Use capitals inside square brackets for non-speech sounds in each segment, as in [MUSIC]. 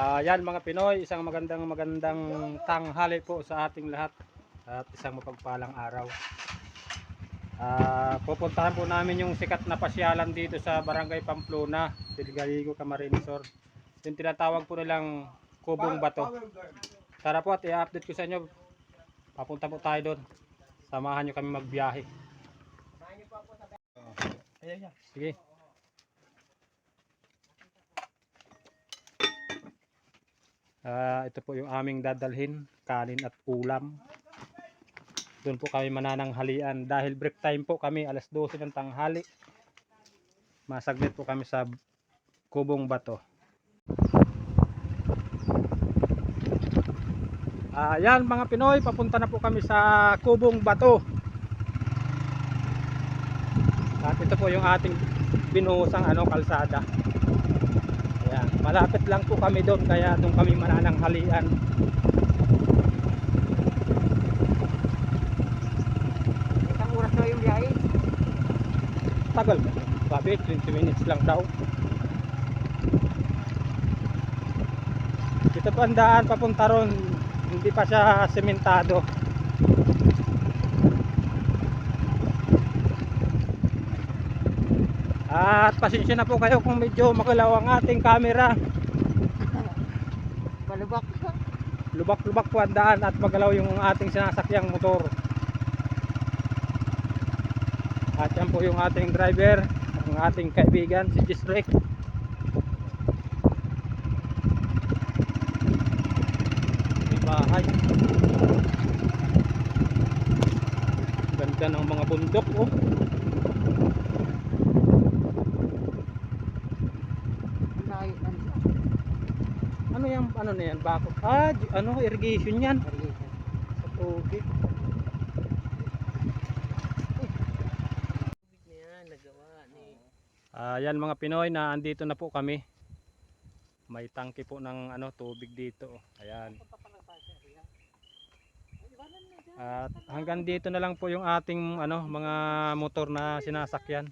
Ah, yan mga Pinoy, isang magandang magandang tanghali po sa ating lahat at isang mapagpalang araw. Ah, pupuntahan po namin yung sikat na pasyalan dito sa Barangay Pamplona, Delgado Camarinesor. Yung tinatawag po nilang Kubong Bato. Tara po at i-update ko sa inyo. Papunta po tayo doon. Samahan nyo kami magbiyahe. Sige. Ah, ito po yung aming dadalhin, kanin at ulam. Doon po kami manananghalian dahil break time po kami alas 12 ng tanghali. Masaglit po kami sa Kubong Bato. Ayan mga Pinoy, papunta na po kami sa Kubong Bato. At ito po yung ating binuhusang ano, kalsada. Ayan, malapit lang po kami doon kaya doon kami manananghalian. Isang oras na yung biyahe. Tagal ba? Sabi, 20 minutes lang daw. Dito po ang daan papunta ron. Hindi pa siya sementado. At pasensya na po kayo kung medyo makalaw ang ating camera. [LAUGHS] Balubak. Lubak-lubak po ang daan at magalaw yung ating sinasakyang motor. At yan po yung ating driver, ang ating kaibigan, si. May bahay. Ganda ng mga bundok oh. Layo ng Ano na yan? Bakot? Ah, ano irrigation yan irrigation. sa tubig. Yan, nagawa ni. Ah, yan mga Pinoy na andito na po kami. May tangke po ng ano tubig dito. Ayan. At hanggang dito na lang po yung ating ano mga motor na sinasakyan.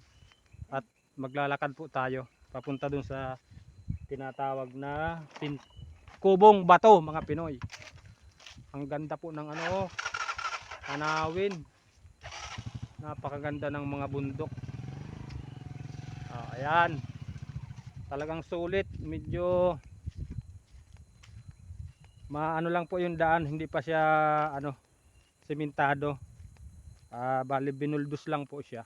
At maglalakad po tayo papunta dun sa tinatawag na pin kubong bato mga Pinoy. Ang ganda po ng ano tanawin. Napakaganda ng mga bundok. Ah, ayan. Talagang sulit, medyo maano lang po yung daan, hindi pa siya ano sementado. Ah, bali binuldos lang po siya.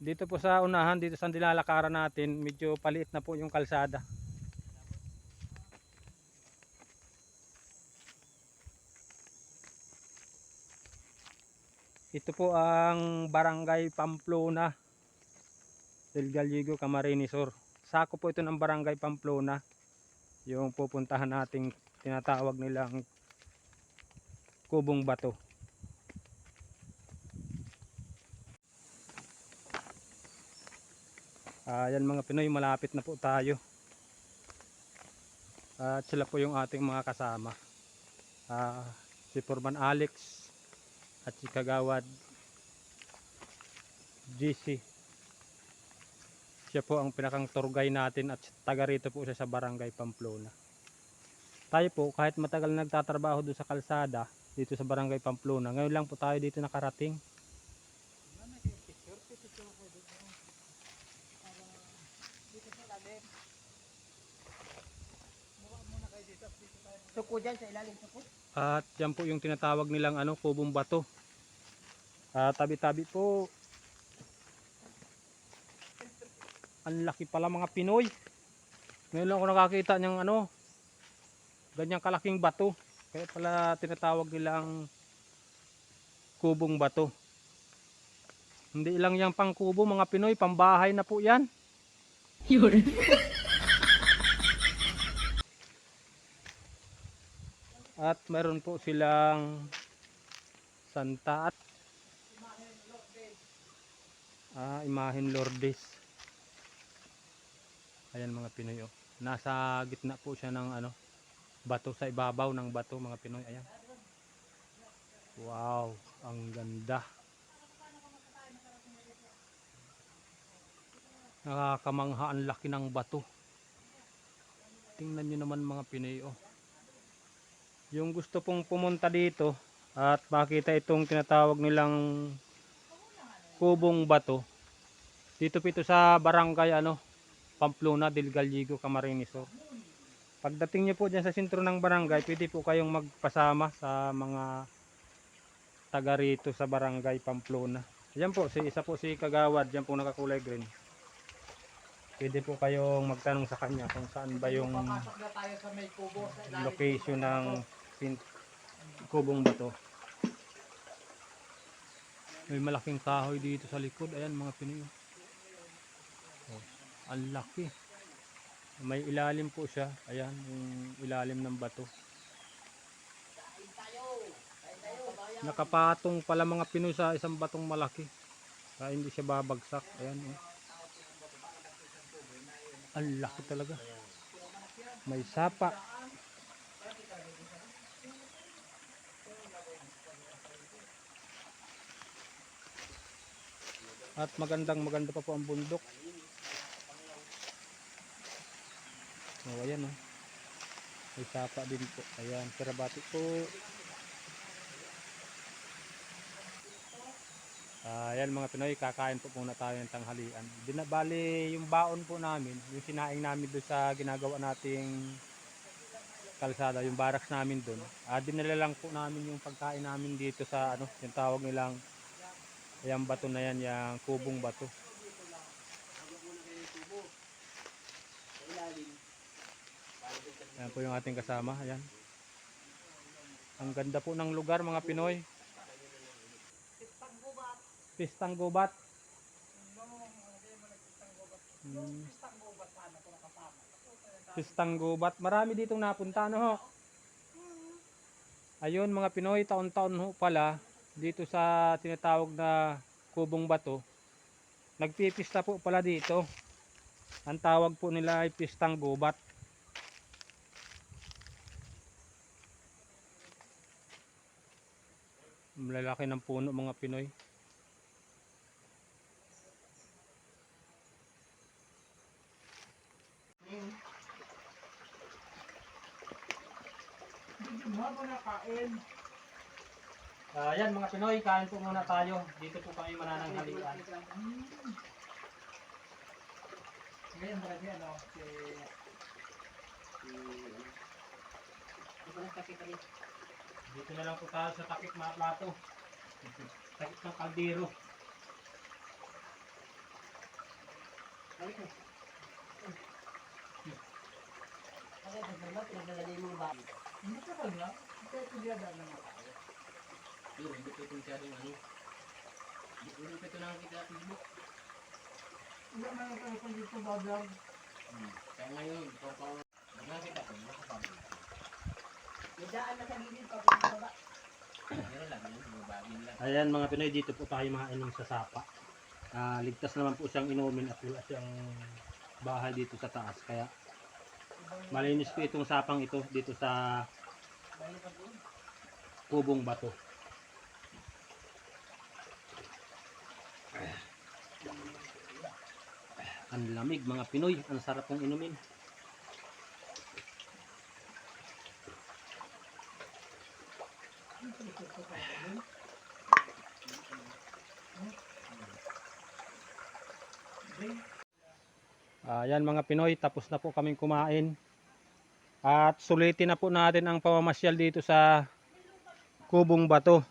Dito po sa unahan, dito sa nilalakaran natin, medyo paliit na po yung kalsada. Ito po ang Barangay Pamplona del Gallego, Camarinesor. Sako po ito ng Barangay Pamplona. Yung pupuntahan nating tinatawag nilang Kubong Bato. Ayan mga Pinoy, malapit na po tayo. At sila po yung ating mga kasama. Ah, si Forman Alex at si Kagawad GC. Siya po ang pinakang tour natin at taga rito po siya sa Barangay Pamplona. Tayo po kahit matagal nagtatrabaho doon sa kalsada dito sa Barangay Pamplona, ngayon lang po tayo dito nakarating. Suko dyan sa ilalim suko. At yan po yung tinatawag nilang ano, kubong bato. Ah, tabi-tabi po. Ang laki pala mga Pinoy. Ngayon lang ako nakakita ng ano, ganyang kalaking bato. Kaya pala tinatawag nilang kubong bato. Hindi lang yung pang kubo mga Pinoy, pambahay na po yan. [LAUGHS] At meron po silang Santa at ah, Imahen Lourdes. Ayan mga Pinoy oh. Nasa gitna po siya ng ano bato sa ibabaw ng bato mga Pinoy. Ayan. Wow, ang ganda. Nakakamangha ang laki ng bato. Tingnan nyo naman mga Pinoy oh. Yung gusto pong pumunta dito at makita itong tinatawag nilang kubong bato. Dito po ito sa barangay ano, Pamplona del Gallego, Camarines Sur. Pagdating niyo po dyan sa sentro ng barangay, pwede po kayong magpasama sa mga taga rito sa barangay Pamplona. Yan po, si isa po si Kagawad, diyan po nakakulay green. Pwede po kayong magtanong sa kanya kung saan ba yung location ng pin- kubong bato. May malaking kahoy dito sa likod. Ayan mga Pinoy. Oh, ang laki. May ilalim po siya. Ayan, yung ilalim ng bato. Nakapatong pala mga Pinoy sa isang batong malaki. Kaya hindi siya babagsak. Ayan, oh. Ang laki talaga. May sapa. At magandang maganda pa po ang bundok. Oh, ayan oh. May sapa din po. Ayan, karabati po. Ah, ayan mga Pinoy, kakain po muna tayo ng tanghalian. Binabali yung baon po namin, yung sinaing namin doon sa ginagawa nating kalsada, yung barracks namin doon. Ah, dinala lang po namin yung pagkain namin dito sa ano, yung tawag nilang Ayan bato na yan, yung kubong bato. Ayan po yung ating kasama, ayan. Ang ganda po ng lugar mga Pinoy. Pistang gubat. Hmm. Pistang gubat. Marami ditong napunta, no? Ayun mga Pinoy, taon-taon ho pala dito sa tinatawag na kubong bato. Nagpipista po pala dito. Ang tawag po nila ay pistang gubat. Malalaki ng puno mga Pinoy. Ah, yan mga Pinoy, kain po muna tayo. Dito po kami manananghalian. Ngayon, marami ano, si... Dito na lang po tayo sa takip mga plato. Takip ng kaldero. Mo ba? Yun, hindi ko ito masyadong ano. Hindi ko rin ito nakakita sa Facebook. Wala na yung tayo pag dito bablog. Hmm. Kaya ngayon, kung kung nakakita ko, nakapagod. May daan na sa gilid pa kung baba. Ayan mga Pinoy, dito po tayo makainom sa sapa. Ah, ligtas naman po siyang inumin at wala siyang bahay dito sa taas. Kaya malinis po itong sapang ito dito sa kubong bato. Ang lamig mga Pinoy, ang sarap pong inumin. Ayan mga Pinoy, tapos na po kaming kumain. At sulitin na po natin ang pamamasyal dito sa Kubong Bato.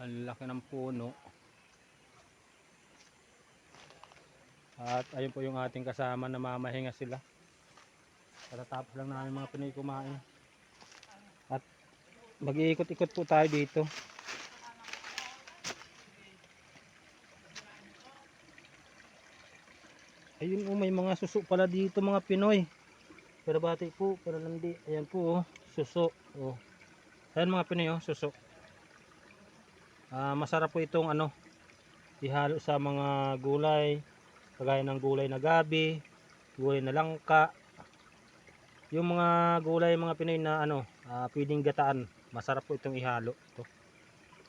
Ang laki ng puno. At ayun po yung ating kasama na mamahinga sila. Katatapos lang namin mga Pinoy kumain. At mag-iikot-ikot po tayo dito. Ayun oh, may mga suso pala dito mga Pinoy. Pero bati po, pero landi. Ayan po oh, suso. Oh. Ayan mga Pinoy oh, suso. Ah, masarap po itong ano, ihalo sa mga gulay, kagaya ng gulay na gabi, gulay na langka, yung mga gulay mga Pinoy na ano, ah, pwedeng gataan. Masarap po itong ihalo. Ito.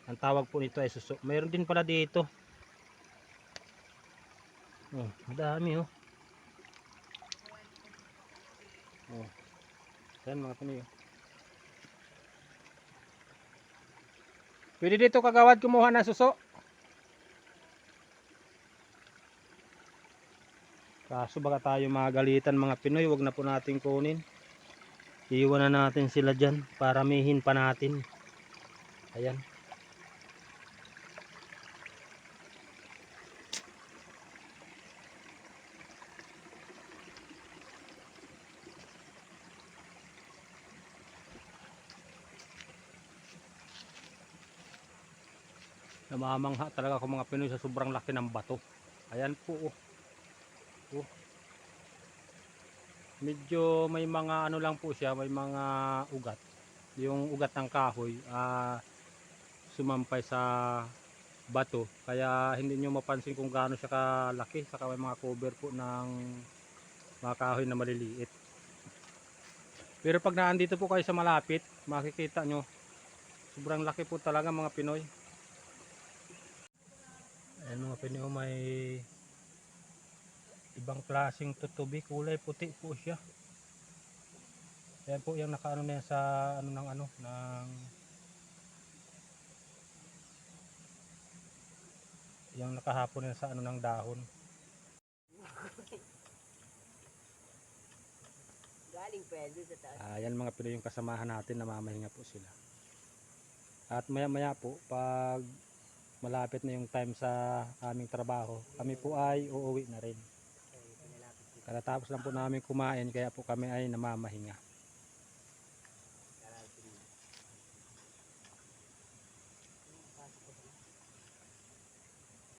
Ang tawag po nito ay suso. Mayroon din pala dito. Oh, madami oh. Oh. Yan mga Pinoy. oh. Pwede dito kagawad kumuha ng suso. Kaso baka tayo magalitan mga Pinoy, wag na po natin kunin. Iiwan na natin sila dyan, paramihin pa natin. Ayan. Namamangha talaga ako mga Pinoy sa sobrang laki ng bato. Ayan po. Oh. Oh. Medyo may mga ano lang po siya, may mga ugat. Yung ugat ng kahoy ah sumampay sa bato. Kaya hindi nyo mapansin kung gaano siya kalaki. Saka may mga cover po ng mga kahoy na maliliit. Pero pag naandito po kayo sa malapit, makikita nyo sobrang laki po talaga mga Pinoy. Ayan mga Pinoy, may ibang klaseng tutubi, kulay puti po siya. Ayan po yung nakaano na yan sa ano ng ano ng yung nakahapon yan sa ano ng dahon. Galing pwede sa taas. Ayan mga Pinoy yung kasamahan natin, namamahinga po sila. At maya maya po, pag malapit na yung time sa aming trabaho, kami po ay uuwi na rin. Katatapos lang po namin kumain, kaya po kami ay namamahinga.